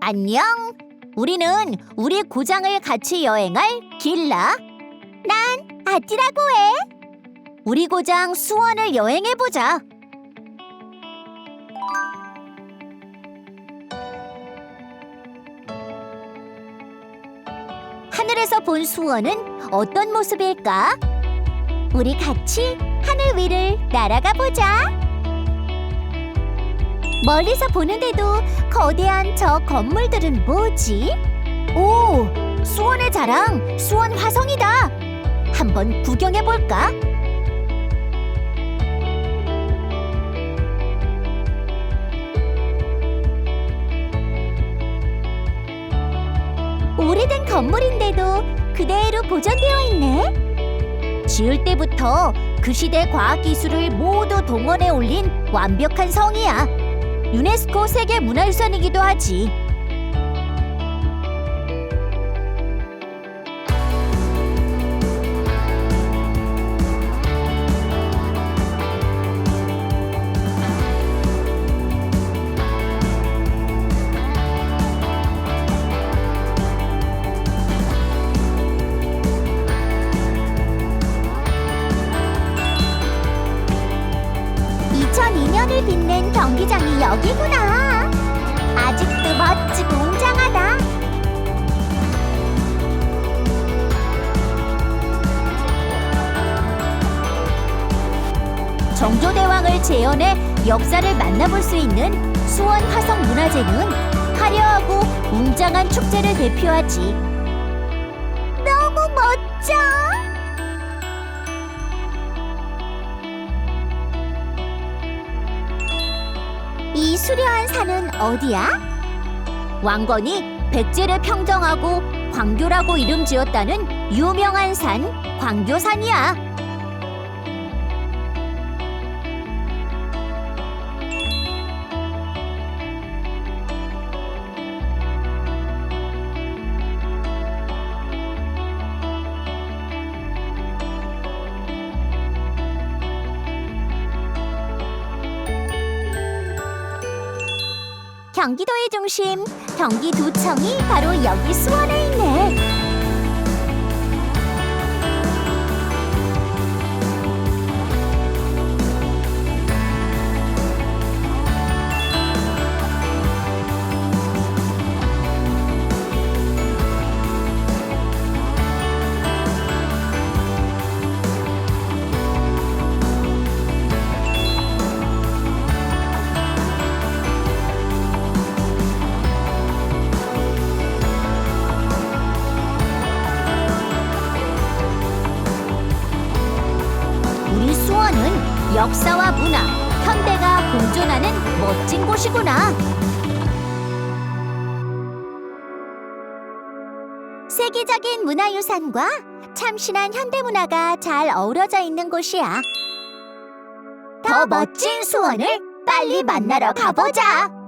안녕. 우리는 우리 고장을 같이 여행할 길라. 난 아띠라고 해. 우리 고장 수원을 여행해 보자. 하늘에서 본 수원은 어떤 모습일까? 우리 같이 하늘 위를 날아가 보자. 멀리서 보는데도 거대한 저 건물들은 뭐지? 오, 수원의 자랑, 수원 화성이다. 한번 구경해 볼까? 오래된 건물인데도 그대로 보존되어 있네. 지을 때부터 그 시대 과학 기술을 모두 동원해 올린 완벽한 성이야. 유네스코 세계 문화유산이기도 하지. (2002년 을) 빛낸 경기장이 여기구나. 아직도 멋지고 웅장하다. 정조대왕을 재현해 역사를 만나볼 수 있는 수원 화성 문화재는 화려하고 웅장한 축제를 대표하지. 너무 멋져 수려한 산은 어디야? 왕건이 백제를 평정하고 광교라고 이름 지었다는 유명한 산 광교산이야. 경기도의 중심 경기도청이 바로 여기 수원에 있네. 수원은 역사와 문화, 현대가 공존하는 멋진 곳이구나. 세계적인 문화유산과 참신한 현대문화가 잘 어우러져 있는 곳이야. 더 멋진 수원을 빨리 만나러 가보자.